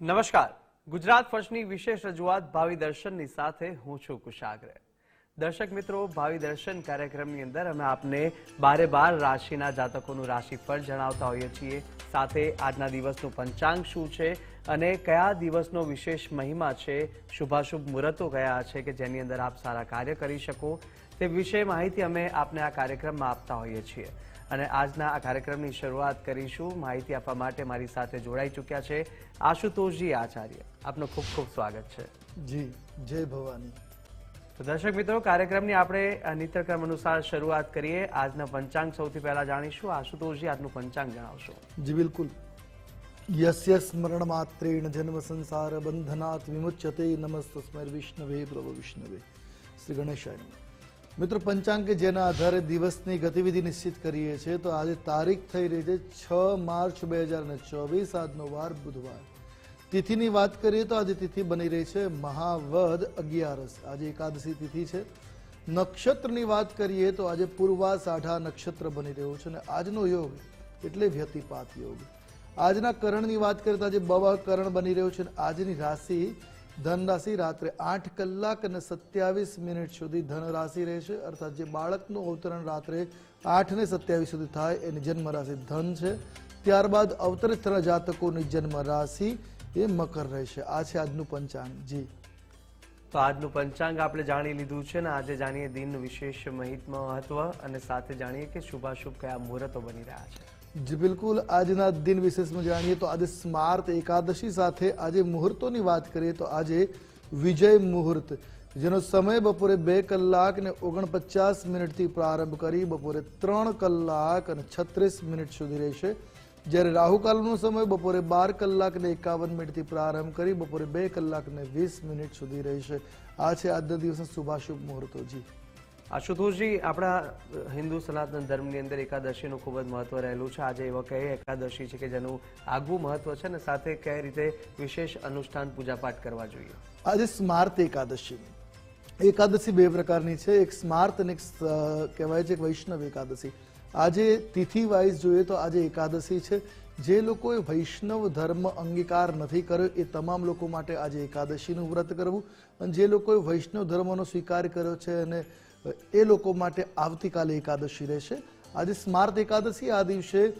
નમસ્કાર. ગુજરાત ફર્સ્ટની વિશેષ રજૂઆત ભાવિ દર્શનની સાથે હું છું કુશાગ્ર. દર્શક મિત્રો, ભાવિ દર્શન કાર્યક્રમની અંદર અમે આપને બારે બાર રાશિના જાતકોનું રાશિફળ જણાવતા હોઈએ છીએ. સાથે આજના દિવસનું પંચાંગ શું છે અને કયા દિવસનો વિશેષ મહિમા છે? શુભાશુભ મુહૂર્તો કયા છે કે જેની અંદર આપ સારા કાર્ય કરી શકો? તે વિશે માહિતી અમે આપને આ કાર્યક્રમમાં આપતા હોઈએ છીએ. અને આજના આ કાર્યક્રમની શરૂઆત કરીશું. માહિતી આપવા માટે મારી સાથે જોડાઈ ચૂક્યા છે આશુતોષજી આચાર્ય. આપનું ખૂબ ખૂબ સ્વાગત છે. જી જય ભવાની. તો દર્શક મિત્રો કાર્યક્રમની આપણે નિત્યક્રમ અનુસાર શરૂઆત કરીએ. આજના પંચાંગ સૌથી પહેલા જાણીશું. આશુતોષજી આજનું પંચાંગ જણાવશો. જી બિલકુલ. યસ્ય સ્મરણ માત્રેણ જન્મ સંસાર બંધનાથ વિમુચ્યતે નમસ્તસ્મૈ વિષ્ણવે પ્રભુ વિષ્ણવે. શ્રી ગણેશાય. મિત્રો, પંચાંગ કે જેના આધારે દિવસની ગતિવિધિ નિશ્ચિત કરીએ છીએ, તો આજે તારીખ થઈ રહી છે છ માર્ચ બે હજાર ને ચોવીસ, આજનો વાર બુધવાર. તિથિની વાત કરીએ તો આજે તિથિ બની રહી છે મહાવદ અગિયારસ. આજે એકાદશી તિથિ છે. નક્ષત્રની વાત કરીએ તો આજે પૂર્વા સાઢા નક્ષત્ર બની રહ્યું છે અને આજનો યોગ એટલે વ્યતિપાત યોગ. આજના કરણની વાત કરીએ તો આજે બવા કરણ બની રહ્યું છે અને આજની રાશિ ધન રાશિ રાત્રે આઠ કલાક અને સત્યાવીસ મિનિટ સુધી ધનરાશિ રહેશે. અર્થાત જે બાળકનું અવતરણ રાત્રે આઠ ને સત્યાવીસ સુધી થાય, એની જન્મ રાશિ ધન છે. ત્યારબાદ અવતરિત થનાર જાતકોની જન્મ રાશિ એ મકર રહેશે. આ છે આજનું પંચાંગ. જી. તો આજનું પંચાંગ આપણે જાણી લીધું છે ને આજે જાણીએ દિનનું વિશેષ મહિત મહત્વ અને સાથે જાણીએ કે શુભાશુભ કયા મુહૂર્તો બની રહ્યા છે. જી, બિલકુલ. આજના દિન વિશેષમાં જાણીએ તો આજે સ્માર્ત એકાદશી સાથે આજે મુહૂર્તોની વાત કરીએ તો આજે વિજય મુહૂર્ત, જેનો સમય બપોરે બે કલાક ને ઓગણપચાસ મિનિટથી પ્રારંભ કરી બપોરે ત્રણ કલાક અને છત્રીસ મિનિટ સુધી રહેશે. જ્યારે રાહુકાલનો સમય બપોરે બાર કલાક ને એકાવન મિનિટથી પ્રારંભ કરી બપોરે બે કલાક ને વીસ મિનિટ સુધી રહેશે. આ છે આજના દિવસના શુભાશુભ મુહૂર્તો, જી. આશુતોષજી, આપણા હિન્દુ સનાતન ધર્મની અંદર એકાદશીનું ખૂબ જ મહત્વ રહેલું છે. આજે એવા કઈ એકાદશી છે કે જેનું આગવું મહત્વ છે અને સાથે કઈ રીતે વિશેષ અનુષ્ઠાન પૂજાપાઠ કરવા જોઈએ? આજે સ્માર્ત એકાદશી. એકાદશી બે પ્રકારની છે. એક સ્માર્ત અને એક કહેવાય છે વૈષ્ણવ એકાદશી. આજે તિથિ વાઇઝ જોઈએ તો આજે એકાદશી છે. જે લોકોએ વૈષ્ણવ ધર્મ અંગીકાર નથી કર્યો એ તમામ લોકો માટે આજે એકાદશીનું વ્રત કરવું. અને જે લોકોએ વૈષ્ણવ ધર્મનો સ્વીકાર કર્યો છે અને એ લોકો માટે આવતીકાલે એકાદશી રહેશે. આજે સ્માર્ત એકાદશી, આ દિવસે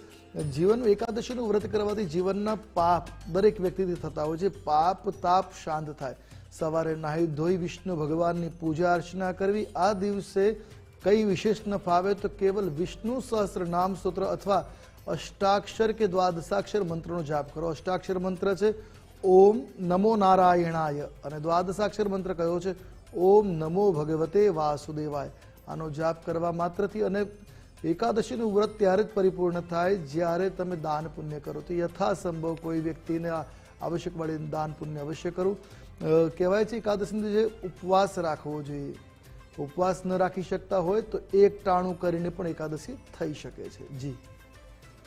જીવન એકાદશીનું વ્રત કરવાથી જીવનના પાપ દરેક વ્યક્તિથી થતા હોય છે. પાપ, તાપ શાંત થાય. સવારે નાહી ધોઈ વિષ્ણુ ભગવાનની પૂજા અર્ચના કરવી. આ દિવસે કઈ વિશેષ ન ફાવે તો કેવલ વિષ્ણુ સહસ્ત્ર નામ સૂત્ર અથવા અષ્ટાક્ષર કે દ્વાદશાક્ષર મંત્રનો જાપ કરો. અષ્ટાક્ષર મંત્ર છે, ઓમ નમો નારાયણાય. અને દ્વાદશાક્ષર મંત્ર કયો છે? ઓમ નમો ભગવતે વાસુદેવાય. આનો જાપ કરવા માત્રથી અને એકાદશીનું વ્રત ત્યારે જ પરિપૂર્ણ થાય જ્યારે તમે દાન પુણ્ય કરો. તો યથાસંભવ કોઈ વ્યક્તિને આવશ્યક વડે દાન પુણ્ય અવશ્ય કરું. કહેવાય છે એકાદશીને જે ઉપવાસ રાખવો જોઈએ. ઉપવાસ ન રાખી શકતા હોય તો એક ટાણું કરીને પણ એકાદશી થઈ શકે છે. જી.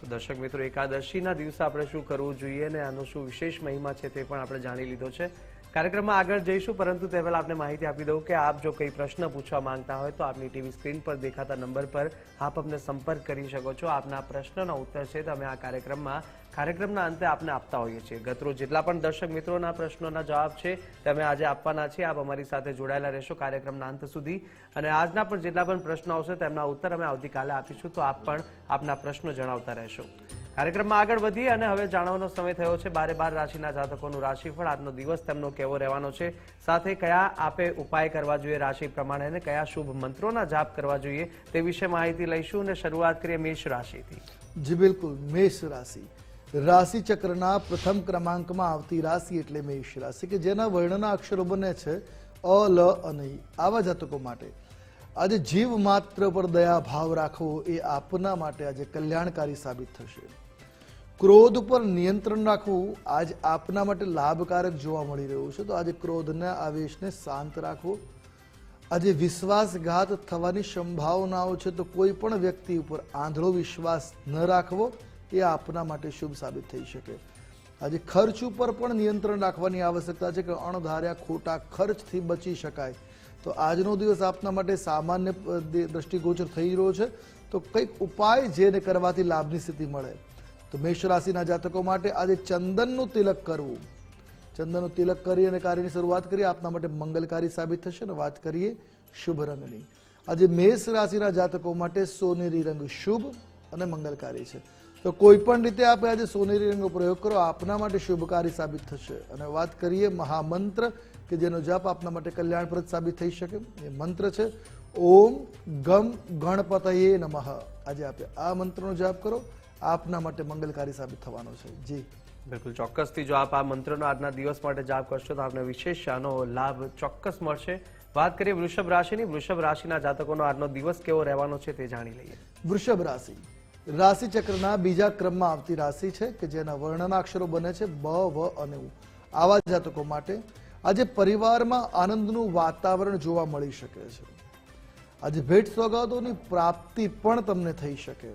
દર્શક મિત્રો, એકાદશીના દિવસે આપણે શું કરવું જોઈએ અને આનો શું વિશેષ મહિમા છે તે પણ આપણે જાણી લીધો છે. કાર્યક્રમમાં આગળ જઈશું, પરંતુ તે પહેલાં આપને માહિતી આપી દઉં કે આપ જો કંઈ પ્રશ્ન પૂછવા માંગતા હોય તો આપની ટીવી સ્ક્રીન પર દેખાતા નંબર પર આપ અમને સંપર્ક કરી શકો છો. આપના પ્રશ્નનો ઉત્તર છે તમે આ કાર્યક્રમમાં, કાર્યક્રમના અંતે આપને આપતા હોઈએ છીએ. ગતરોજ જેટલા પણ દર્શક મિત્રોના પ્રશ્નોના જવાબ છે તમે આજે આપવાના છે આપ અમારી સાથે જોડાયેલા રહેશો કાર્યક્રમના અંત સુધી. અને આજના પણ જેટલા પણ પ્રશ્નો આવશે તેમના ઉત્તર અમે આવતીકાલે આપીશું. તો આપ પણ આપના પ્રશ્નો જણાવતા રહેશો. કાર્યક્રમમાં આગળ વધીએ અને હવે જાણવાનો સમય થયો છે. બારે બાર રાશિના જાતકોનું રાશિફળ આજનો દિવસ તેમનો કેવો રહેવાનો છે? સાથે કયા આપે ઉપાય કરવા જોઈએ રાશિ પ્રમાણે અને કયા શુભ મંત્રોના જાપ કરવા જોઈએ તે વિશે માહિતી લઈશું અને શરૂઆત કરીએ મેષ રાશિથી. જી બિલકુલ, મેષ રાશિ. રાશિ ચક્રના પ્રથમ ક્રમાંકમાં આવતી રાશિ એટલે મેષ રાશિ કે જેના વર્ણના અક્ષરો બને છે અ, લ અને આવા જાતકો માટે. આજે જીવ માત્ર પર દયા ભાવ રાખવો એ આપના માટે આજે કલ્યાણકારી સાબિત થશે. ક્રોધ ઉપર નિયંત્રણ રાખવું આજ આપના માટે લાભકારક જોવા મળી રહ્યું છે. તો આજે ક્રોધના, આવેશને શાંત રાખવો. આજે વિશ્વાસઘાત થવાની સંભાવનાઓ છે તો કોઈ પણ વ્યક્તિ ઉપર આંધળો વિશ્વાસ ન રાખવો એ આપના માટે શુભ સાબિત થઈ શકે. આજે ખર્ચ ઉપર પણ નિયંત્રણ રાખવાની આવશ્યકતા છે કે અણધાર્યા ખોટા ખર્ચથી બચી શકાય. તો આજનો દિવસ આપના માટે સામાન્ય દ્રષ્ટિગોચર થઈ રહ્યો છે. તો કંઈક ઉપાય જેને કરવાથી લાભની સ્થિતિ મળે. તો મેષ રાશિના જાતકો માટે આજે ચંદનનું તિલક કરવું. ચંદનનું તિલક કરી અને કાર્યની શરૂઆત કરીએ. આપના માટે મંગલકારી સાબિત થશે અને વાત કરીએ શુભ રંગની. આજે મેષ રાશિના જાતકો માટે સોનેરી રંગ શુભ અને મંગલકારી છે. તો કોઈ પણ રીતે આપણે આજે સોનેરી રંગનો પ્રયોગ કરો, આપના માટે શુભકારી સાબિત થશે. અને વાત કરીએ મહામંત્ર, કે જેનો જાપ આપના માટે કલ્યાણપ્રદ સાબિત થઈ શકે. એ મંત્ર છે, ઓમ ગમ ગણપતયે નમઃ. આજે આપણે આ મંત્રનો જાપ કરો. આપના માટે મંગલકારી સાબિત થવાનો છે. જી. બિલકુલ. ચોક્કસથી જો આપ આ મંત્રનો આજના દિવસ માટે જાપ કરશો તો આપને વિશેષ આનો લાભ ચોક્કસ મળશે. વાત કરીએ વૃષભ રાશિની. વૃષભ રાશિના જાતકોનો આજનો દિવસ કેવો રહેવાનો છે તે જાણી લઈએ. વૃષભ રાશિ. રાશિ ચક્રના બીજા ક્રમમાં આવતી રાશિ છે કે જેના વર્ણના અક્ષરો બને છે બ વ અને ઉ. આવા જાતકો માટે આજે પરિવારમાં આનંદનું વાતાવરણ જોવા મળી શકે છે. આજે ભેટ સોગાદોની પ્રાપ્તિ પણ તમને થઈ શકે.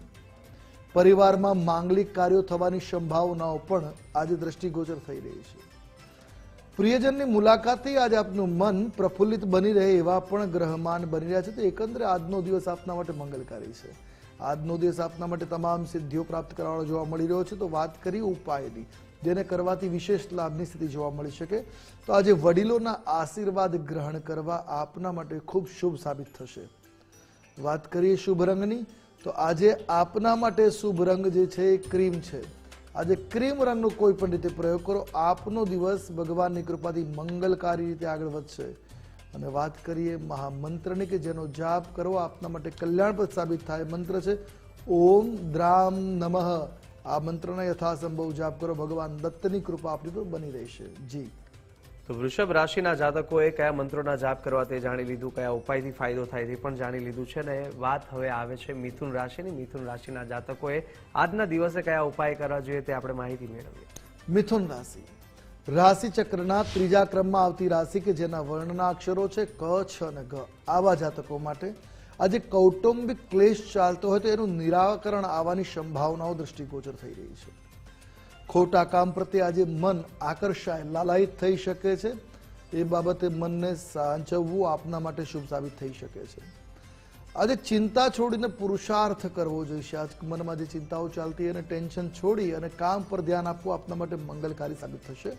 પરિવારમાં માંગલિક કાર્યો થવાની સંભાવનાઓ પણ આજે દ્રષ્ટિગોચર થઈ રહી છે. પ્રિયજનની મુલાકાતથી આજે આપનું મન પ્રફુલ્લિત બની રહે એવા પણ ગ્રહમાન બની રહ્યા છે. તો એકંદરે આજનો દિવસ આપના માટે મંગલકારી છે. આજનો દિવસ આપના માટે તમામ સિદ્ધિઓ પ્રાપ્ત કરવાનો જોવા મળી રહ્યો છે. તો વાત કરી ઉપાયની જેને કરવાથી વિશેષ લાભની સ્થિતિ જોવા મળી શકે. તો આજે વડીલોના આશીર્વાદ ગ્રહણ કરવા આપના માટે ખૂબ શુભ સાબિત થશે. વાત કરીએ શુભ રંગની તો આજે આપના માટે શુભ રંગ જે છે એ ક્રીમ છે. આજે ક્રીમ રંગનો કોઈ પણ રીતે પ્રયોગ કરો. આપનો દિવસ ભગવાનની કૃપાથી મંગલકારી રીતે આગળ વધશે. અને વાત કરીએ મહામંત્રની કે જેનો જાપ કરવો આપના માટે કલ્યાણપ્રદ સાબિત થાય, મંત્ર છે, ઓમ દ્રામ નમઃ. આ મંત્રનો યથાસંભવ જાપ કરો. ભગવાન દત્તની કૃપા આપણી પર બની રહેશે. જી. તો વૃષભ રાશિના જાતકોએ કયા મંત્રોના જાપ કરવા તે જાણી લીધું, કયા ઉપાયથી ફાયદો થાય તે પણ જાણી લીધું છે ને વાત હવે આવે છે મિથુન રાશિની. મિથુન રાશિના જાતકોએ આજના દિવસે કયા ઉપાય કરવા જોઈએ તે આપણે માહિતી મેળવીએ. મિથુન રાશિ. રાશિ ચક્રના ત્રીજા ક્રમમાં આવતી રાશિ કે જેના વર્ણના અક્ષરો છે ક, છ અને ગ. આવા જાતકો માટે આજે કૌટુંબિક ક્લેશ ચાલતો હોય તો એનું નિરાકરણ આવવાની સંભાવનાઓ દ્રષ્ટિગોચર થઈ રહી છે. ખોટા કામ પ્રત્યે આજે મન આકર્ષાય, લાલાયિત થઈ શકે છે. એ બાબતે મનને સાચવવું આપના માટે શુભ સાબિત થઈ શકે છે. આજે ચિંતા છોડીને પુરુષાર્થ કરવો જોઈશે. આજ મનમાં જે ચિંતાઓ ચાલતી અને ટેન્શન છોડી અને કામ પર ધ્યાન આપવું આપના માટે મંગલકારી સાબિત થશે.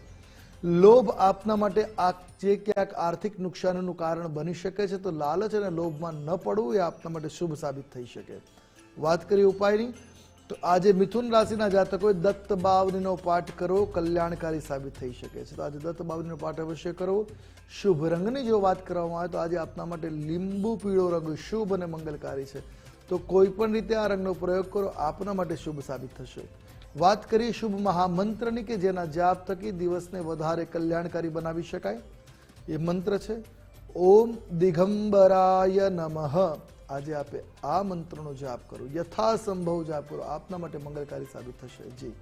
લોભ આપના માટે આ જે ક્યાંક આર્થિક નુકસાનનું કારણ બની શકે છે, તો લાલચ અને લોભમાં ન પડવું એ આપના માટે શુભ સાબિત થઈ શકે. વાત કરીએ ઉપાયની. તો આજે મિથુન રાશિના જાતકોએ દત્ત બાવનીનો પાઠ કરો, કલ્યાણકારી સાબિત થઈ શકે છે. તો આજે દત્ત બાવનીનો પાઠ અવશ્ય કરો. શુભ રંગની જો વાત કરવામાં આવે તો આજે આપના માટે લીંબુ પીળો રંગ શુભ અને મંગલકારી છે. તો કોઈ પણ રીતે આ રંગનો પ્રયોગ કરો, આપના માટે શુભ સાબિત થશે. વાત કરીએ શુભ મહામંત્રની કે જેના જાપ થકી દિવસને વધારે કલ્યાણકારી બનાવી શકાય. એ મંત્ર છે, ઓમ દિગંબરાય નમઃ. આજે આપે આ મંત્રનો જાપ કરો યથાસંભવ જાપ કરો આપના માટે મંગલકારી સાબિત થશે. જી.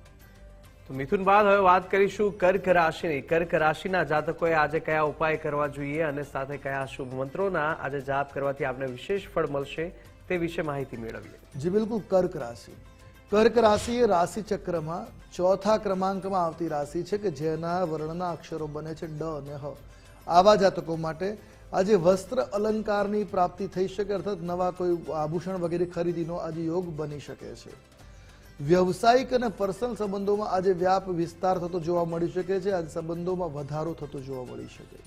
તો મિથુન બાદ હવે વાત કરીશું કર્ક રાશિની. કર્ક રાશિના જાતકોએ આજે કયા ઉપાય કરવા જોઈએ અને સાથે કયા શુભ મંત્રોના આજે જાપ કરવાથી આપણે વિશેષ ફળ મળશે તે વિશે માહિતી મેળવીએ. જી બિલકુલ કર્ક રાશિ. કર્ક રાશિ એ રાશિ ચક્રમાં ચોથા ક્રમાંકમાં આવતી રાશિ છે કે જેના વર્ણના અક્ષરો બને છે ડ અને હ. આવા જાતકો માટે આજે વસ્ત્ર અલંકારની પ્રાપ્તિ થઈ શકે અર્થાત નવા કોઈ આભૂષણ વગેરે ખરીદીનો આજે યોગ બની શકે છે. વ્યવસાયિક અને પર્સનલ સંબંધોમાં આજે વ્યાપ વિસ્તાર થતો જોવા મળી શકે છે, આજે સંબંધોમાં વધારો થતો જોવા મળી શકે.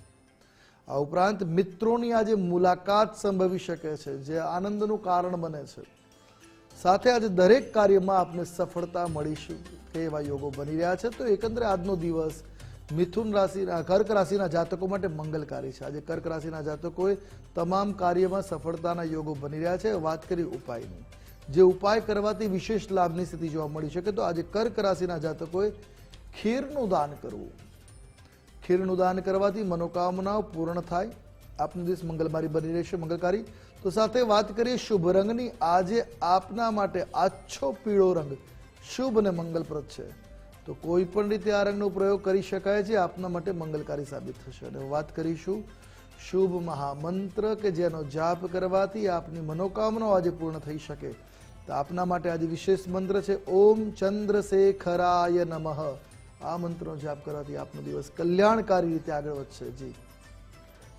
આ ઉપરાંત મિત્રોની આજે મુલાકાત સંભવી શકે છે, જે આનંદનું કારણ બને છે. સાથે આજે દરેક કાર્યમાં આપને સફળતા મળી શકે એવા યોગો બની રહ્યા છે. તો એકંદરે આજનો દિવસ મિથુન રાશિના, કર્ક રાશિના જાતકો માટે મંગલકારી છે. આજે કર્ક રાશિના જાતકોએ તમામ કાર્યમાં સફળતાના યોગો બની રહ્યા છે. વાત કરી ઉપાયની. જે ઉપાય કરવાથી વિશેષ લાભની સ્થિતિ જોવા મળી શકે તો આજે કર્ક રાશિના જાતકોએ ખીરનું દાન કરવું. ખીરનું દાન કરવાથી મનોકામનાઓ પૂર્ણ થાય. આપનો દિવસ મંગલમારી બની રહેશે, મંગલકારી. તો સાથે વાત કરીએ શુભ રંગની. આજે આપના માટે આછો પીળો રંગ શુભ અને મંગલપ્રદ છે. તો કોઈ પણ રીતે આ રંગનો પ્રયોગ કરી શકાય છે, આપના માટે મંગલકારી સાબિત થશે. અને વાત કરીશું શુભ મહામંત્ર કે જેનો જાપ કરવાથી આપની મનોકામનાઓ આજે પૂર્ણ થઈ શકે. તો આપના માટે આજે વિશેષ મંત્ર છે, ઓમ ચંદ્રશેખરાય નમઃ. આ મંત્રનો જાપ કરવાથી આપનો દિવસ કલ્યાણકારી રીતે આગળ વધશે. જી.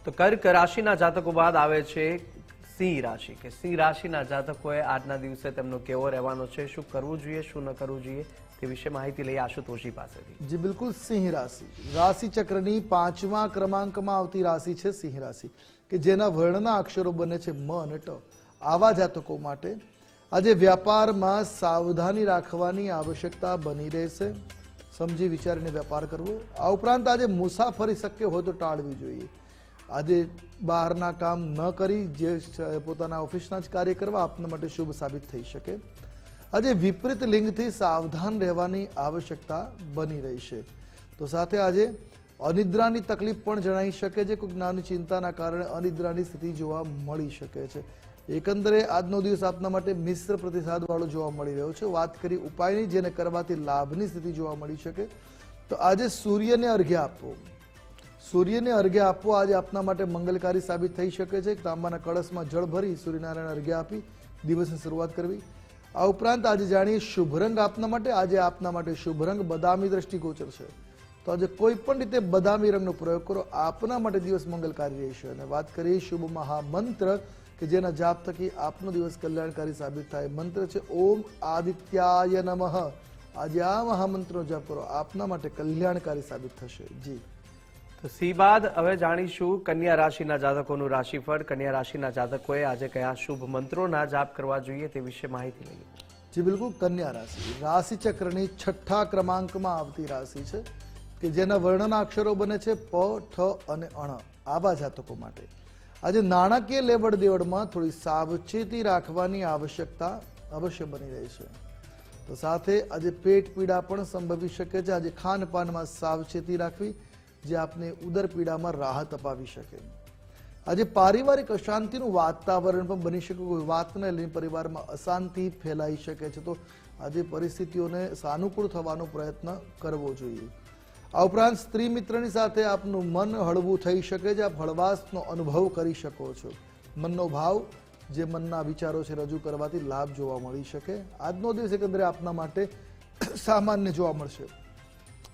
તો કર્ક રાશિના જાતકો બાદ આવે છે સિંહ રાશિ, કે સિંહ રાશિના જાતકોએ આજના દિવસે તેમનો કેવો રહેવાનો છે, શું કરવું જોઈએ, શું ન કરવું જોઈએ તે વિશે માહિતી લઈએ આશુતોષજી પાસેથી. જી, બિલકુલ સિંહ રાશિ. રાશિ ચક્રની પાંચમા ક્રમાંકમાં આવતી રાશિ છે સિંહ રાશિ, કે જેના વર્ણના અક્ષરો બને છે મ અને ટ. આવા જાતકો માટે આજે વ્યાપારમાં સાવધાની રાખવાની આવશ્યકતા બની રહેશે. સમજી વિચારીને વેપાર કરવો. આ ઉપરાંત આજે મુસાફરી શક્ય હોય તો ટાળવી જોઈએ. આજે બહારના કામ ન કરી, જે પોતાના ઓફિસના જ કાર્ય કરવા આપના માટે શુભ સાબિત થઈ શકે. આજે વિપરીત લિંગથી સાવધાન રહેવાની આવશ્યકતા બની રહી છે. તો સાથે આજે અનિદ્રાની તકલીફ પણ જણાઈ શકે છે. કોઈ જ્ઞાનની ચિંતાના કારણે અનિદ્રાની સ્થિતિ જોવા મળી શકે છે. એકંદરે આજનો દિવસ આપના માટે મિશ્ર પ્રતિસાદ વાળો જોવા મળી રહ્યો છે. વાત કરી ઉપાયની જેને કરવાથી લાભની સ્થિતિ જોવા મળી શકે. તો આજે સૂર્યને અર્ઘ્ય આપવો સૂર્યને અર્ઘ્ય આપવો આજે આપના માટે મંગલકારી સાબિત થઈ શકે છે. તાંબાના કળશમાં જળ ભરી સૂર્યનારાયણ અર્ઘ્ય આપી દિવસની શરૂઆત કરવી. આ ઉપરાંત આજે જાણીએ શુભ રંગ આપના માટે, આજે આપના માટે શુભ રંગ બદામી દ્રષ્ટિગોચર છે. તો આજે કોઈ પણ રીતે બદામી રંગનો પ્રયોગ કરો, આપના માટે દિવસ મંગલકારી રહેશે. અને વાત કરીએ શુભ મહામંત્ર, કે જેના જાપ થકી આપનો દિવસ કલ્યાણકારી સાબિત થાય. મંત્ર છે, ઓમ આદિત્યાય નમઃ. આજે આ મહામંત્રનો જાપ કરો, આપના માટે કલ્યાણકારી સાબિત થશે. જી. તો સી બાદ હવે જાણીશું કન્યા રાશિના જાતકોનું રાશિફળ. કન્યા રાશિના જાતકોએ આજે કયા શુભ મંત્રોના જાપ કરવા જોઈએ તે વિશે માહિતી લઈએ. જી, બિલકુલ, કન્યા રાશિ. રાશિ ચક્રની છઠ્ઠા ક્રમાંકમાં આવતી રાશિ છે કે જેના વર્ણના અક્ષરો બને છે પ, ઠ અને અણ આવા જાતકો માટે. આજે નાણાકીય લેવડ દેવડમાં થોડી સાવચેતી રાખવાની આવશ્યકતા અવશ્ય બની રહી છે. તો સાથે આજે પેટ પીડા પણ સંભવી શકે છે. આજે ખાનપાનમાં સાવચેતી રાખવી જે આપને ઉદર પીડામાં રાહત અપાવી શકે. આજે પારિવારિક અશાંતિનું વાતાવરણ પણ બની શકે, કોઈ વાતને લઈને પરિવારમાં અશાંતિ ફેલાઈ શકે છે. તો આજે પરિસ્થિતિઓને સાનુકૂળ થવાનો પ્રયત્ન કરવો જોઈએ. આ ઉપરાંત સ્ત્રી મિત્રની સાથે આપનું મન હળવું થઈ શકે છે. આપ હળવાશનો અનુભવ કરી શકો છો. મનનો ભાવ, જે મનના વિચારો છે, રજૂ કરવાથી લાભ જોવા મળી શકે. આજનો દિવસ એકંદરે આપના માટે સામાન્ય જોવા મળશે.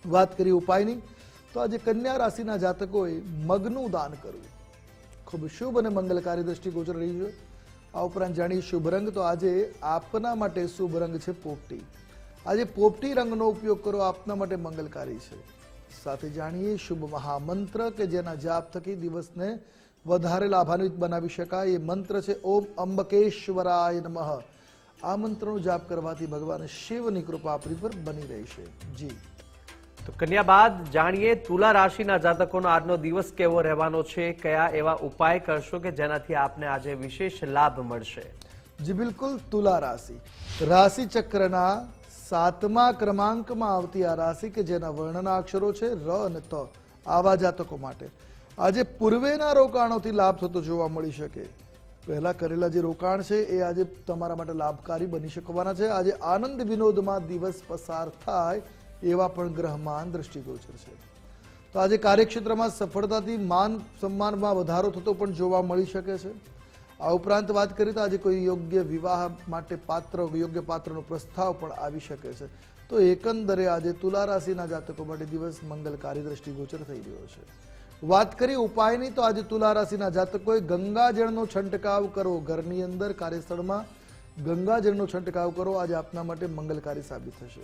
વાત કરી ઉપાયની. તો આજે કન્યા રાશિના જાતકોએ મગનું દાન કરવું. ખૂબ શુભ અને મંગલકારી દ્રષ્ટિગોચર રહી છે. આ ઉપરાંત જાણીએ શુભ રંગ તો આજે આપના માટે શુભ રંગ છે પોપટી. આજે પોપટી રંગનો ઉપયોગ કરો, આપના માટે મંગલકારી છે. સાથે જાણીએ શુભ મહામંત્ર કે જેના જાપ થકી દિવસને વધારે લાભાન્વિત બનાવી શકાય. એ મંત્ર છે, ઓમ અંબકેશ્વરાય નમઃ. આ મંત્રનો જાપ કરવાથી ભગવાન શિવની કૃપા આપણી પર બની રહેશે જી. તો કન્યા બાદ જાણીએ તુલા રાશિના જાતકોનો આજનો દિવસ કેવો રહેવાનો છે, કયા એવા ઉપાય કરશો કે જેનાથી આપને આજે વિશેષ લાભ મળશે? જી બિલકુલ, તુલા રાશિ. રાશિ ચક્રના સાતમા ક્રમાંકમાં આવતી આ રાશિ કે જેના વર્ણના અક્ષરો છે, ર અને ત, આવા જાતકો માટે. આજે પૂર્વેના રોકાણોથી લાભ થતો જોવા મળી શકે. પહેલા કરેલા જે રોકાણ છે, એ આજે તમારા માટે લાભકારી બની શકવાના છે. આજે આનંદ વિનોદમાં દિવસ પસાર થાય એવા પણ ગ્રહમાન દ્રષ્ટિગોચર છે. તો આજે કાર્યક્ષેત્રમાં સફળતાથી માન સન્માનમાં વધારો થતો પણ જોવા મળી શકે છે. આ ઉપરાંત વાત કરીએ તો આજે કોઈ યોગ્ય વિવાહ માટે પાત્ર, યોગ્ય પાત્રનો પ્રસ્તાવ પણ આવી શકે છે. તો એકંદરે આજે તુલા રાશિના જાતકો માટે દિવસ મંગલકારી દ્રષ્ટિગોચર થઈ રહ્યો છે. વાત કરીએ ઉપાયની તો આજે તુલા રાશિના જાતકોએ ગંગાજળનો છંટકાવ કરવો. ઘરની અંદર કાર્યસ્થળમાં ગંગાજળનો છંટકાવ કરો આજે આપના માટે મંગલકારી સાબિત થશે.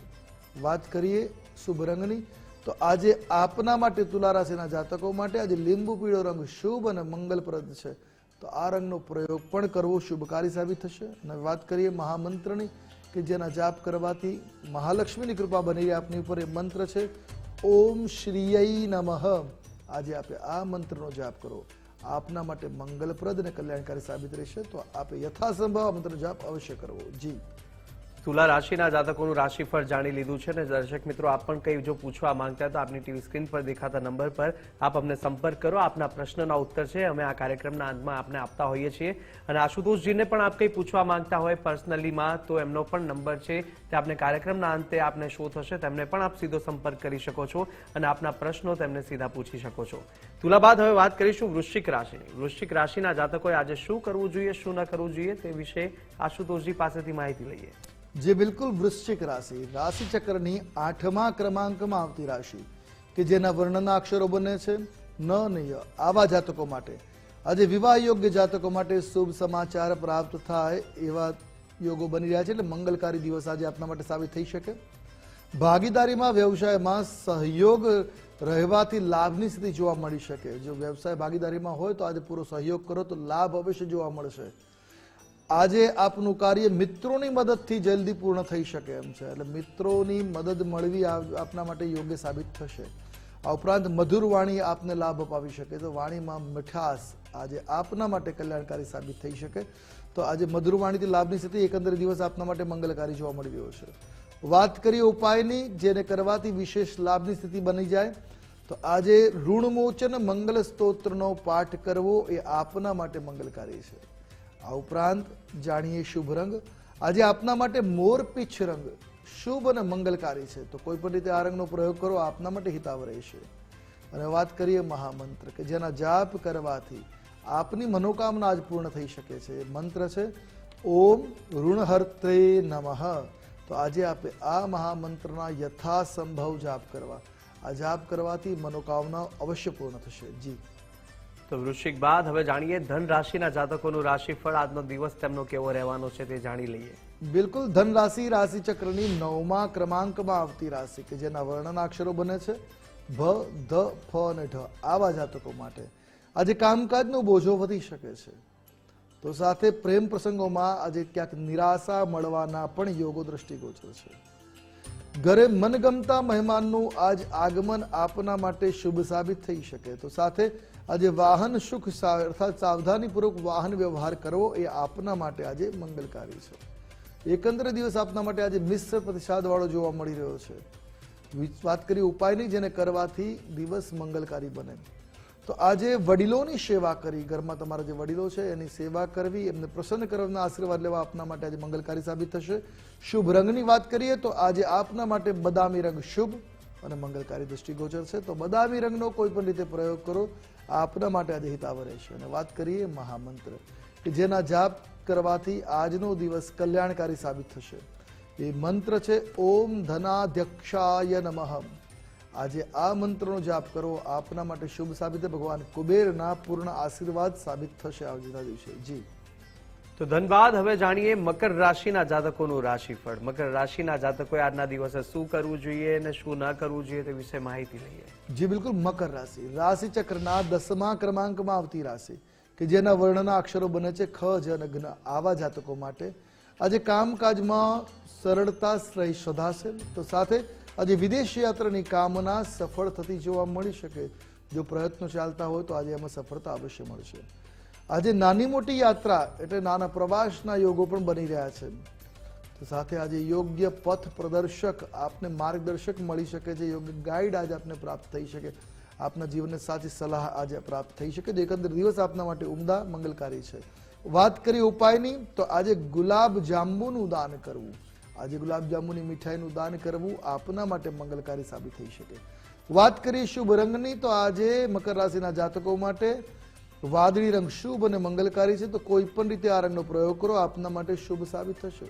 વાત કરીએ શુભ રંગની, તો આજે આપના માટે તુલા રાશિના જાતકો માટે આજે લીંબુ, પીળો રંગ શુભ અને મંગલપ્રદ છે. તો આ રંગનો પ્રયોગ પણ કરવો શુભકારી સાબિત થશે. અને વાત કરીએ મહામંત્રની, કે જેના જાપ કરવાથી મહાલક્ષ્મીની કૃપા બની રહી આપની ઉપર એ મંત્ર છે, ઓમ શ્રીય નમઃ. આજે આપે આ મંત્રનો જાપ કરો. આપના માટે મંગલપ્રદ અને કલ્યાણકારી સાબિત રહેશે. તો આપે યથાસંભવ આ મંત્રનો જાપ અવશ્ય કરવો. જી. તુલા રાશિના જાતકોનું રાશિફળ જાણી લીધું છે અને દર્શક મિત્રો, આપ પણ કંઈ જો પૂછવા માંગતા તો આપની ટીવી સ્ક્રીન પર દેખાતા નંબર પર આપ અમને સંપર્ક કરો. આપના પ્રશ્નના ઉત્તર છે, અમે આ કાર્યક્રમના અંતમાં આપને આપતા હોઈએ છીએ. અને આશુતોષજીને પણ આપ કંઈ પૂછવા માંગતા હોય પર્સનલીમાં, તો એમનો પણ નંબર છે. તે આપને કાર્યક્રમના અંતે આપને શો થશે, તેમને પણ આપ સીધો સંપર્ક કરી શકો છો અને આપના પ્રશ્નો તેમને સીધા પૂછી શકો છો. તુલા બાદ હવે વાત કરીશું વૃશ્ચિક રાશિની વૃશ્ચિક રાશિના જાતકોએ આજે શું કરવું જોઈએ, શું ન કરવું જોઈએ તે વિશે આશુતોષજી પાસેથી માહિતી લઈએ. જે બિલકુલ વૃશ્ચિક રાશિ રાશિ ચક્રની આઠમા ક્રમાંકમાં આવતી રાશિ, કે જેના વર્ણના અક્ષરો બને છે ન નય આવા જાતકો માટે. આજે વિવાહ યોગ્ય જાતકો માટે શુભ સમાચાર પ્રાપ્ત થાય એવા યોગો બની રહ્યા છે એટલે મંગલકારી દિવસ આજે આપના માટે સાબિત થઈ શકે. ભાગીદારીમાં વ્યવસાયમાં સહયોગ રહેવાથી લાભની સ્થિતિ જોવા મળી શકે. જો વ્યવસાય ભાગીદારીમાં હોય તો આજે પૂરો સહયોગ કરો તો લાભ અવશ્ય જોવા મળશે. આજે આપનું કાર્ય મિત્રોની મદદથી જલ્દી પૂર્ણ થઈ શકે એમ છે. એટલે મિત્રોની મદદ મળવી આપના માટે યોગ્ય સાબિત થશે. આ ઉપરાંત મધુર વાણી આપને લાભ અપાવી શકે. તો વાણીમાં મીઠાશ આજે આપના માટે કલ્યાણકારી સાબિત થઈ શકે. તો આજે મધુર વાણીથી લાભની સ્થિતિ એકંદર દિવસ આપના માટે મંગલકારી જોવા મળી રહ્યો છે. વાત કરીએ ઉપાયની, જેને કરવાથી વિશેષ લાભની સ્થિતિ બની જાય. તો આજે ઋણમોચન મંગલ સ્તોત્રનો પાઠ કરવો એ આપના માટે મંગલકારી છે. આ ઉપરાંત જાણીએ શુભ રંગ. આજે આપના માટે મોરપીંછ રંગ શુભ અને મંગલકારી છે. તો કોઈ પણ રીતે આ રંગનો પ્રયોગ કરો, આપના માટે હિતાવ રહેશે અને વાત કરીએ મહામંત્ર કે જેના જાપ કરવાથી આપની મનોકામના આજ પૂર્ણ થઈ શકે છે. મંત્ર છે, ઓમ ઋણહર્ત્રે નમઃ. તો આજે આપે આ મહામંત્રના યથાસંભવ જાપ કરવા. આ જાપ કરવાથી મનોકામના અવશ્ય પૂર્ણ થશે. જી. તો વૃશ્ચિક બાદ હવે જાણીએ ધન રાશિના જાતકોનું રાશિફળ. આજનો દિવસ તેમનો કેવો રહેવાનો છે તે જાણી લઈએ. બિલકુલ, ધન રાશિ રાશિ ચક્રની નવમા ક્રમાંકમાં આવતી રાશિ કે જેના વર્ણના અક્ષરો બને છે. ભ, ધ, ફ અને ઢ આવા જાતકો માટે. આજે કામકાજનો બોજો વધી શકે છે. તો સાથે પ્રેમ પ્રસંગોમાં આજે ક્યાંક નિરાશા મળવાના પણ યોગો દ્રષ્ટિગોચર છે. ઘરે મનગમતા મહેમાનનું આજ આગમન આપના માટે શુભ સાબિત થઈ શકે. તો સાથે આજે વાહન સુખ અર્થાત સાવધાનીપૂર્વક વાહન વ્યવહાર કરવો એ આપના માટે આજે મંગલકારી છે. એકંદરે દિવસ આપના માટે આજે મિશ્ર પ્રતિસાદવાળો જોવા મળી રહ્યો છે. વાત કરી ઉપાયની જેને કરવાથી દિવસ મંગલકારી બને. તો આજે વડીલોની સેવા કરી, ઘરમાં તમારા જે વડીલો છે એની સેવા કરવી, એમને પ્રસન્ન કરવાના આશીર્વાદ લેવા આપના માટે આજે મંગલકારી સાબિત થશે. શુભ રંગની વાત કરીએ તો આજે આપના માટે બદામી રંગ શુભ અને મંગલકારી દૃષ્ટિગોચર છે. તો બદામી રંગનો કોઈ પણ રીતે પ્રયોગ કરો આપના માટે આજે હિતાવ રહેશે. અને વાત કરીએ મહામંત્ર, કે જેના જાપ કરવાથી આજનો દિવસ કલ્યાણકારી સાબિત થશે. એ મંત્ર છે, ઓમ ધનાધ્યક્ષાય નમઃ. આજે આ મંત્રનો જાપ કરો, આપના માટે શુભ સાબિત, ભગવાન કુબેરના પૂર્ણ આશીર્વાદ સાબિત થશે આજના દિવસે. જી. તો ધનબાદ હવે જાણીએ મકર રાશિના જાતકોનું રાશિફળ. મકર રાશિના જાતકોએ આજના દિવસે શું કરવું જોઈએ અને શું ન કરવું જોઈએ તે વિશે માહિતી લઈએ. જી, બિલકુલ, મકર રાશિ. રાશિ ચક્રના દસમા ક્રમાંકમાં આવતી રાશિ, કે જેના વર્ણના અક્ષરો બને છે ખ, જ અને જ્ઞ આવા જાતકો માટે આજે કામકાજમાં સરળતા રહી શોધાશે. તો સાથે આજે વિદેશ યાત્રાની કામના સફળ થતી જોવા મળી શકે. જો પ્રયત્નો ચાલતા હોય તો આજે એમાં સફળતા અવશ્ય મળશે. આજે નાની મોટી યાત્રા એટલે નાના પ્રવાસના યોગો પણ બની રહ્યા છે. તો સાથે આજે યોગ્ય પથ પ્રદર્શક આપને માર્ગદર્શક મળી શકે છે, યોગ્ય ગાઈડ આજે આપને પ્રાપ્ત થઈ શકે. આપના જીવનને સાચી સલાહ આજે પ્રાપ્ત થઈ શકે તો એકંદર દિવસ આપના માટે ઉમદા, મંગલકારી છે. વાત કરીએ ઉપાયની, તો આજે ગુલાબ જાંબુનું દાન કરવું. આજે ગુલાબ જાંબુની મીઠાઈનું દાન કરવું આપના માટે મંગલકારી સાબિત થઈ શકે. વાત કરીએ શુભ રંગની, તો આજે મકર રાશિના જાતકો માટે વાદળી રંગ શુભ અને મંગલકારી છે, તો કોઈ પણ રીતે આ રંગનો પ્રયોગ કરો. આપના માટે શુભ સાબિત થશે.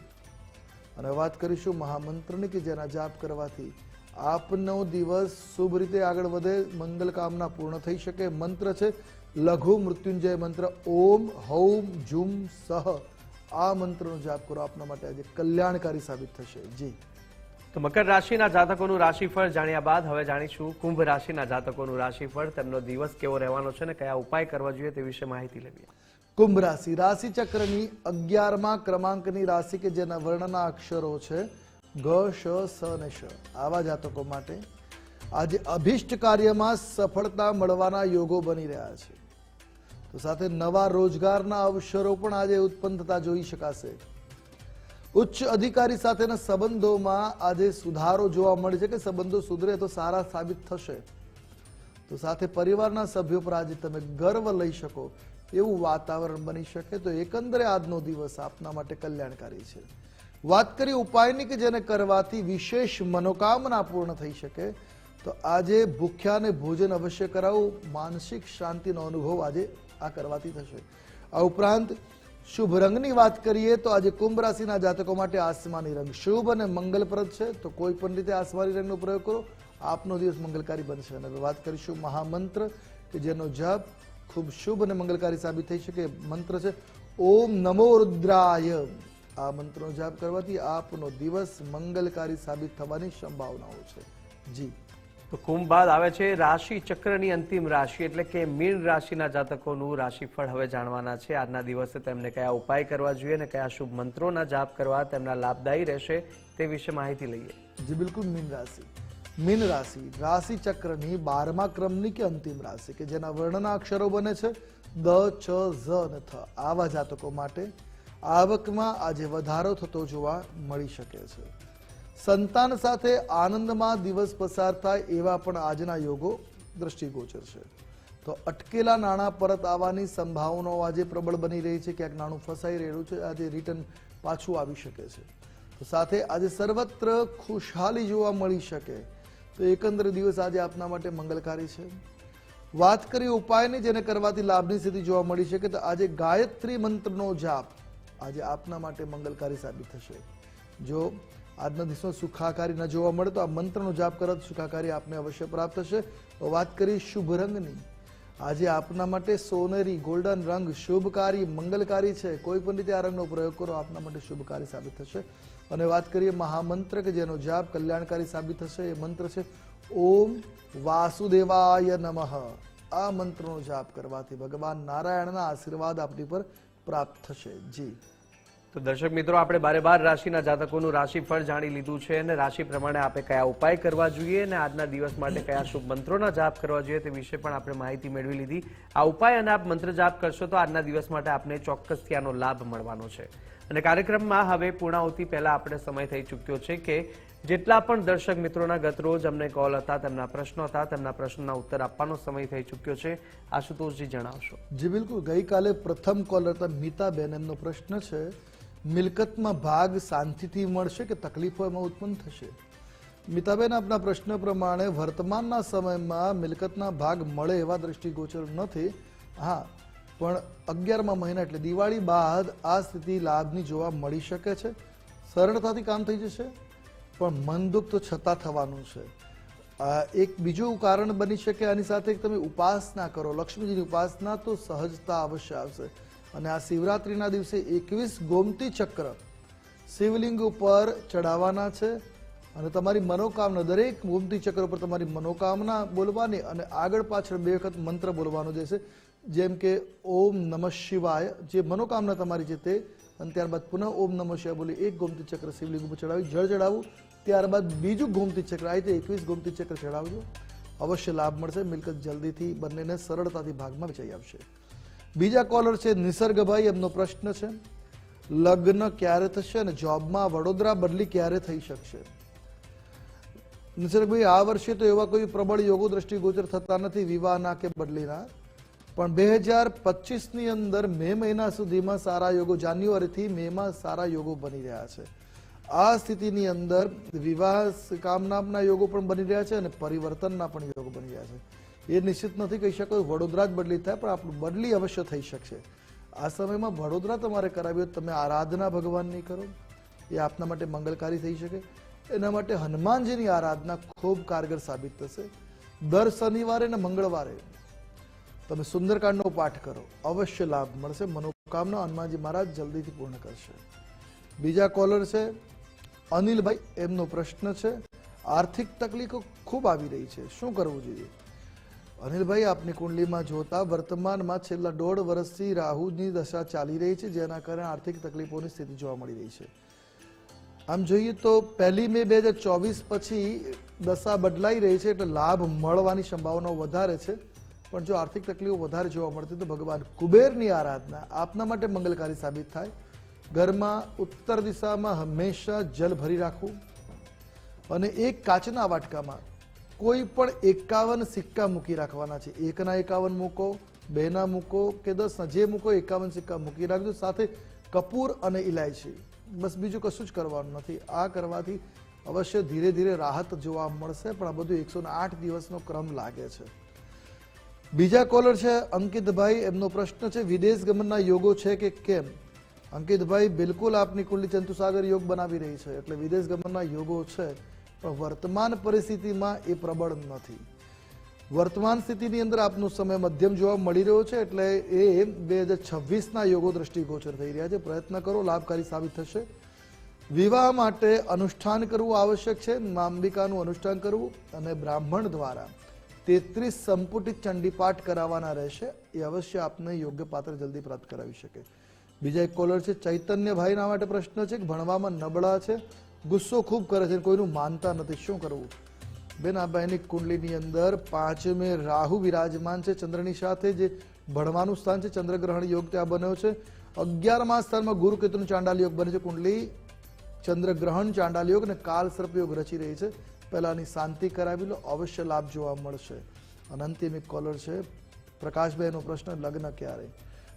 અને વાત કરીશું મહામંત્રની કે જેના જાપ કરવાથી આપનો દિવસ શુભ રીતે આગળ વધે, મંગલ કામના પૂર્ણ થઈ શકે. મંત્ર છે, લઘુ મૃત્યુંજય મંત્ર. ઓમ હૌમ ઝુમ સહ. આ મંત્રનો જાપ કરો. આપના માટે આજે કલ્યાણકારી સાબિત થશે. જી. તો મકર રાશિના જાતકોનું રાશિફળ જાણ્યા બાદ હવે જાણીશું કુંભ રાશિના જાતકોનું રાશિફળ, તેમનો દિવસ કેવો રહેવાનો છે અને કયા ઉપાય કરવા જોઈએ તે વિશે માહિતી લેવી. કુંભ રાશિ રાશિ ચક્રની અગિયારમા ક્રમાંકની રાશિ કે જેના વર્ણના અક્ષરો છે ગ, શ, સ અને શ. આવા જાતકો માટે આજે અભિષ્ટ કાર્યમાં સફળતા મળવાના યોગો બની રહ્યા છે. તો સાથે નવા રોજગારના અવસરો પણ આજે ઉત્પન્ન થતા જોઈ શકાશે. ઉચ્ચ અધિકારી સાથેના સંબંધોમાં આજે સુધારો જોવા મળે છે કે સંબંધો સુધરે તો સારા સાબિત થશે. તો સાથે પરિવારના સભ્યો પર આજે તમે ગર્વ લઈ શકો એવું વાતાવરણ બની શકે તો એકંદરે આજનો દિવસ આપના માટે કલ્યાણકારી છે. વાત કરી ઉપાયની કે જેને કરવાથી વિશેષ મનોકામના પૂર્ણ થઈ શકે, તો આજે ભૂખ્યાને ભોજન અવશ્ય કરાવવું માનસિક શાંતિનો અનુભવ આજે આ કરવાથી થશે. આ ઉપરાંત શુભ રંગની વાત કરીએ તો આજે કુંભ રાશિના જાતકો માટે આસમાની રંગ શુભ અને મંગલપ્રદ છે. તો કોઈ પણ રીતે આસમાની રંગનો પ્રયોગ કરો. આપનો દિવસ મંગલકારી બનશે. અને વાત કરીશું મહામંત્ર, કે જેનો જપ ખૂબ શુભ અને મંગલકારી સાબિત થઈ શકે મંત્ર છે. ઓમ નમો રુદ્રાય. આ મંત્રનો જાપ કરવાથી આપનો દિવસ મંગલકારી સાબિત થવાની સંભાવનાઓ છે. જી. તો કુંભ બાદ આવે છે રાશિ ચક્રની અંતિમ રાશિ, એટલે કે મીન રાશિના જાતકોનું રાશિફળ હવે જાણવાના છે. આજના દિવસે તેમને કયા ઉપાય કરવા જોઈએ અને કયા શુભ મંત્રોના જાપ કરવા તેમના લાભદાયી રહેશે તે વિશે માહિતી લઈએ. જી, બિલકુલ, મીન રાશિ. મીન રાશિ રાશિ ચક્રની બારમા ક્રમની કે અંતિમ રાશિ, કે જેના વર્ણના અક્ષરો બને છે? દ ચ ઝ અને થ. આવા જાતકો માટે આવકમાં આજે વધારો થતો જોવા મળી શકે છે. સંતાન સાથે આનંદમાં દિવસ પસાર થાય એવા પણ આજના યોગો દ્રષ્ટિગોચર છે તો અટકેલા નાણાં પરત આવવાની સંભાવનાઓ આજે પ્રબળ બની રહી છે. ક્યાંક નાણું ફસાઈ રહેલું છે. આજે રિટર્ન પાછું આવી શકે છે. તો સાથે આજે સર્વત્ર ખુશહાલી જોવા મળી શકે. તો એકંદર દિવસ આજે આપના માટે મંગલકારી છે. વાત કરીએ ઉપાયની, જેને કરવાથી લાભની સ્થિતિ જોવા મળી શકે, તો આજે ગાયત્રી મંત્રનો જાપ આજે આપના માટે મંગલકારી સાબિત થશે. જો આજના દિવસમાં સુખાકારી ન જોવા મળે તો આ મંત્રનો જાપ કરત સુખાકારી આપને અવશ્ય પ્રાપ્ત થશે. તો વાત કરીએ શુભ રંગની. આજે આપના માટે સોનેરી ગોલ્ડન રંગ શુભકારી, મંગલકારી છે. કોઈ પણ રીતે આ રંગનો પ્રયોગ કરો, આપના માટે શુભકારી સાબિત થશે. અને વાત કરીએ મહામંત્ર કે જેનો જાપ કલ્યાણકારી સાબિત થશે, એ મંત્ર છે, ઓમ વાસુદેવાય નમઃ. આ મંત્રનો જાપ કરવાથી ભગવાન નારાયણના આશીર્વાદ આપની પર પ્રાપ્ત થશે. જી. તો દર્શક મિત્રો, આપણે બારે બાર રાશિના જાતકોનું રાશિફળ જાણી લીધું છે અને રાશિ પ્રમાણે આપણે કયા ઉપાય કરવા જોઈએ અને આજના દિવસ માટે કયા શુભ મંત્રોના જાપ કરવા જોઈએ તે વિશે પણ આપણે માહિતી મેળવી લીધી. આ ઉપાય અને આપ મંત્ર જાપ કરશો તો આજના દિવસ માટે આપને ચોક્કસથી આનો લાભ મળવાનો છે. અને કાર્યક્રમમાં હવે પૂર્ણાહુતિ પહેલા આપણે સમય થઈ ચૂક્યો છે કે જેટલા પણ દર્શક મિત્રોના ગતરોજ અમને કોલ હતા, તેમના પ્રશ્નો હતા, તેમના પ્રશ્નોના ઉત્તર આપવાનો સમય થઈ ચૂક્યો છે. આશુતોષજી જણાવશો. જી, બિલકુલ. ગઈકાલે પ્રથમ કોલર હતા મીતાબેન. એમનો પ્રશ્ન છે મિલકતમાં ભાગ શાંતિથી મળશે કે તકલીફો એમાં ઉત્પન્ન થશે? મિતાબેન, આપના પ્રશ્ન પ્રમાણે વર્તમાનના સમયમાં મિલકતના ભાગ મળે એવા દ્રષ્ટિગોચર નથી. હા, પણ અગિયારમા મહિના એટલે દિવાળી બાદ આ સ્થિતિ લાભની જોવા મળી શકે છે? સરળતાથી કામ થઈ જશે? પણ મન દુઃખ તો છતાં થવાનું છે. એક બીજું કારણ બની શકે આની સાથે તમે ઉપાસના કરો. લક્ષ્મીજીની ઉપાસના તો સહજતા અવશ્ય આવશે. અને આ શિવરાત્રિના દિવસે એકવીસ ગોમતી ચક્ર શિવલિંગ ઉપર ચડાવવાના છે. અને તમારી મનોકામના, દરેક ગોમતી ચક્ર ઉપર તમારી મનોકામના બોલવાની અને આગળ પાછળ બે વખત મંત્ર બોલવાનો જે છે, જેમ કે ઓમ નમઃ શિવાય, જે મનોકામના તમારી છે તે, અને ત્યારબાદ પુનઃ ઓમ નમઃ શિવાય બોલી એક ગોમતી ચક્ર શિવલિંગ ઉપર ચડાવી, જળ ચડાવવું ત્યારબાદ બીજું ગોમતી ચક્ર, આ રીતે એકવીસ ગોમતી ચક્ર ચડાવજો. અવશ્ય લાભ મળશે. મિલકત જલ્દીથી બંનેને સરળતાથી ભાગમાં વેચાઈ આવશે. બીજા કોલર છે નિસર્ગભાઈ, એમનો પ્રશ્ન છે, લગ્ન ક્યારે થશે અને જોબમાં વડોદરા બદલી ક્યારે થઈ શકશે? નિસર્ગભાઈ, આ વર્ષે તો એવા કોઈ પ્રબળ યોગો દ્રષ્ટિગોચર થતા નથી, વિવાહના કે બદલીના. પણ બે હજાર પચીસની અંદર મે મહિના સુધીમાં સારા યોગો, જાન્યુઆરીથી મેમાં સારા યોગો બની રહ્યા છે. આ સ્થિતિની અંદર વિવાહ કામનામના યોગો પણ બની રહ્યા છે અને પરિવર્તનના પણ યોગો બની રહ્યા છે. એ નિશ્ચિત નથી કહી શકો વડોદરા જ બદલી થાય, પણ આપણું બદલી અવશ્ય થઈ શકશે. આ સમયમાં વડોદરા તમારે કરાવ્યું, તમે આરાધના ભગવાનની કરો. એ આપના માટે મંગલકારી થઈ શકે. એના માટે હનુમાનજીની આરાધના ખૂબ કારગર સાબિત થશે. દર શનિવારે અને મંગળવારે તમે સુંદરકાંડનો પાઠ કરો. અવશ્ય લાભ મળશે. મનોકામના હનુમાનજી મહારાજ જલ્દીથી પૂર્ણ કરશે. બીજા કોલર છે, અનિલભાઈ. એમનો પ્રશ્ન છે, આર્થિક તકલીફો ખૂબ આવી રહી છે. શું કરવું જોઈએ? અનિલભાઈ, આપની કુંડલીમાં જોતા વર્તમાનમાં છેલ્લા દોઢ વર્ષથી રાહુની દશા ચાલી રહી છે, જેના કારણે આર્થિક તકલીફોની સ્થિતિ જોવા મળી રહી છે. આમ જોઈએ તો પહેલી મે બે હજાર ચોવીસ પછી દશા બદલાઈ રહી છે, એટલે લાભ મળવાની સંભાવનાઓ વધારે છે. પણ જો આર્થિક તકલીફો વધારે જોવા મળતી તો ભગવાન કુબેરની આરાધના આપના માટે મંગલકારી સાબિત થાય. ઘરમાં ઉત્તર દિશામાં હંમેશા જલ ભરી રાખવું અને એક કાચના વાટકામાં કોઈ પણ એકાવન સિક્કા મૂકી રાખવાના છે. એકના એકાવન મૂકો, બેના મૂકો કે દસના, જે મૂકો એકાવન સિક્કા મૂકી રાખજો. સાથે કપૂર અને ઇલાયચી બસ બીજું કશું જ કરવાનું નથી. આ કરવાથી અવશ્ય ધીરે ધીરે રાહત જોવા મળશે, પણ આ બધું એકસો આઠ દિવસનો ક્રમ લાગે છે. બીજા કોલર છે અંકિતભાઈ. એમનો પ્રશ્ન છે, વિદેશ ગમનના યોગો છે કે કેમ? અંકિતભાઈ, બિલકુલ આપની કુંડલી ચંતુસાગર યોગ બનાવી રહી છે, એટલે વિદેશ ગમનના યોગો છે. પણ વર્તમાન પરિસ્થિતિમાં એ પ્રબળ નથી. વર્તમાન સ્થિતિની અંદર આપનો સમય મધ્યમ જોવા મળી રહ્યો છે એટલે એ બે હજાર છવ્વીસના યોગો દ્રષ્ટિગોચર થઈ રહ્યા છે. પ્રયત્ન કરો, લાભકારી સાબિત થશે. વિવાહ માટે અનુષ્ઠાન કરવું આવશ્યક છે. માંબિકાનું અનુષ્ઠાન કરવું અને બ્રાહ્મણ દ્વારા તેત્રીસ સંપુટિત ચંડીપાઠ કરાવવાના રહેશે. એ અવશ્ય આપને યોગ્ય પાત્ર જલ્દી પ્રાપ્ત કરાવી શકે. બીજા એક કોલર છે, ચૈતન્યભાઈના માટે પ્રશ્ન છે કે ભણવામાં નબળા છે. ગુસ્સો ખૂબ કરે છે કોઈનું માનતા નથી. શું કરવું? બેન, આ બહેની કુંડલીની અંદર પાંચમે રાહુ વિરાજમાન છે. ચંદ્રની સાથે જે ભણવાનું સ્થાન છે, ચંદ્રગ્રહણ યોગ ત્યાં બન્યો છે. અગિયારમા સ્થાનમાં ગુરુ કેતુનું ચાંડાલ યોગ બને છે. કુંડલી, ચંદ્રગ્રહણ, ચાંડાલ યોગ અને કાલ સર્પ યોગ રચી રહી છે. પહેલાની શાંતિ કરાવી લો, અવશ્ય લાભ જોવા મળશે. અને અંતિમ એક કોલર છે. પ્રકાશભાઈનો પ્રશ્ન લગ્ન ક્યારે?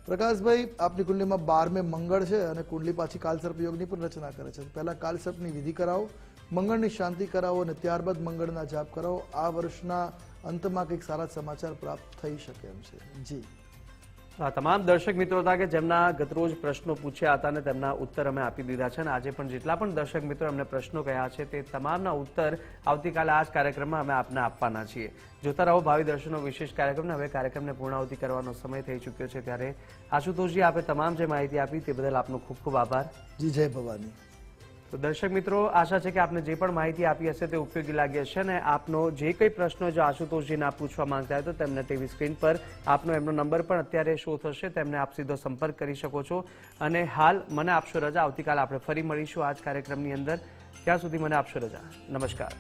પ્રકાશભાઈ, આપની કુંડલીમાં બારમે મંગળ છે અને કુંડલી પાછી કાલસર્પ યોગની પણ રચના કરે છે. પહેલા કાલસર્પની વિધિ કરાવો, મંગળની શાંતિ કરાવો અને ત્યારબાદ મંગળના જાપ કરાવો. આ વર્ષના અંતમાં કંઈક સારા સમાચાર પ્રાપ્ત થઈ શકે એમ છે. જી. તમામ દર્શક મિત્રો હતા કે જેમના ગતરોજ પ્રશ્નો પૂછ્યા હતા અને તેમના ઉત્તર અમે આપી દીધા છે અને આજે પણ જેટલા પણ દર્શક મિત્રો અમને પ્રશ્નો કહ્યા છે તે તમામના ઉત્તર આવતીકાલે આ જ કાર્યક્રમમાં અમે આપને આપવાના છીએ. જોતા રહો ભાવિ દર્શનનો વિશેષ કાર્યક્રમને હવે કાર્યક્રમને પૂર્ણાવતિ કરવાનો સમય થઈ ચૂક્યો છે ત્યારે આશુતોષજી આપે તમામ જે માહિતી આપી તે બદલ આપનો ખૂબ ખૂબ આભાર. જી, જય ભવાની. તો દર્શક મિત્રો, આશા છે કે આપને જે પણ માહિતી આપી હશે તે ઉપયોગી લાગી હશે અને આપનો જે કંઈ પ્રશ્નો જો આશુતોષજીને આપ પૂછવા માંગતા હોય તો તેમને ટીવી સ્ક્રીન પર આપનો એમનો નંબર પણ અત્યારે શો થશે, તેમને આપ સીધો સંપર્ક કરી શકો છો. અને હાલ મને આપશો રજા, આવતીકાલે આપણે ફરી મળીશું આ જ કાર્યક્રમની અંદર. ત્યાં સુધી મને આપશો રજા. નમસ્કાર.